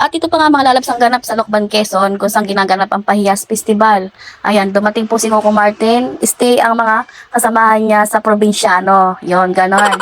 At ito pa nga mga lalabs ang ganap sa Lokban, Quezon kung saan ginaganap ang Pahiyas Festival. Ayan, dumating po si Coco Martin. Stay ang mga kasamahan niya sa probinsyano. Yon, ganon.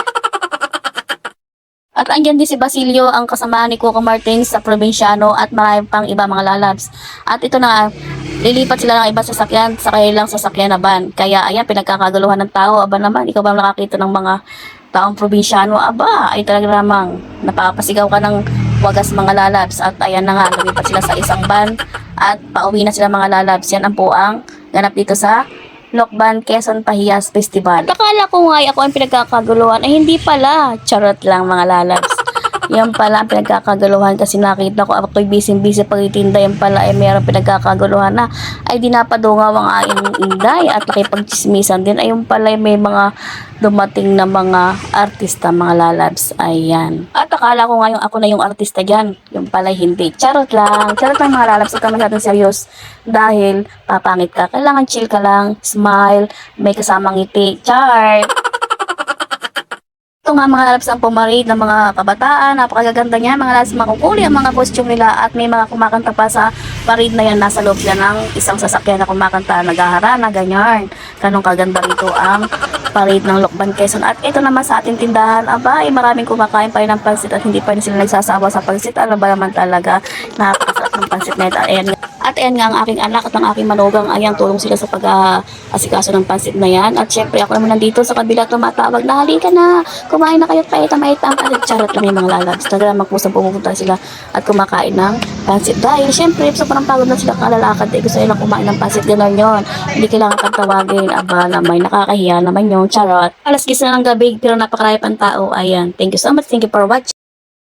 At andyan din si Basilio, ang kasama ni Coco Martin sa probinsyano at marami pang iba mga lalabs. At ito na, lilipat sila ng iba sasakyan sa kanilang sasakyan na van. Kaya ayan, pinagkakaguluhan ng tao. Aba naman, ikaw ba nakakita ng mga taong probinsyano? Aba, ay talaga namang napapasigaw ka ng wagas mga lalabs. At ayan na nga, lumipat sila sa isang van at pauwi na sila mga lalabs. Yan ang puang ganap dito sa Lokban Quezon Pahiyas Festival. Akala ko nga ako ang pinagkakaguluhan ay hindi pala. Charot lang mga lalabs. Yan pala ang pinagkakaguluhan kasi nakita ko ako'y busy-busy pagtitinda. Yan pala ay mayroong pinagkakaguluhan na ay dinapadungaw ang aking inday at nakipagchismisan din. Ayun pala ay may mga dumating na mga artista, mga lalabs. Ayan. At akala ko nga yung ako na yung artista dyan. Yung pala hindi. Charot lang. Charot lang mga lalabs. Ito masyadong serious. Dahil papangit ka. Kailangan chill ka lang. Smile. May kasamang ngiti. Chart. Ito nga mga lalabs ang pumarid ng mga kabataan. Napakagaganda niya. Mga lalabs makukuli ang mga costume nila at may mga kumakanta pa sa parade na yan. Nasa loob yan ng isang sasakyan na kumakanta. Naghaharana, ganyan. Ganong kaganda rito ang parade ng Lokban Quezon. At ito naman sa ating tindahan, aba, ay maraming kumakain pa rin ng pansit at hindi pa rin sila nagsasawa sa pansit. Ano ba naman talaga, napakasarap ng pansit na ito. Ayan, at ayan nga ang aking anak at ang aking manugang, ayan, tulong sila sa pag-asikaso ng pansit na yan. At syempre, ako naman nandito sa kabila tumatawag na, halika na, kumain na kayo at paita-maita. At charot lang yung mga lalabs. Talaga magpusang pumupunta sila at kumakain ng pansit. Dahil syempre, sa parang pagod na sila kalalakad, eh, gusto nilang kumain ng pansit, gano'n yun. Hindi kailangan kang tawagin, aba naman, nakakahiya naman yung charot. Alas gisa ng gabi, pero napakarami pang tao. Ayan, thank you so much, thank you for watching.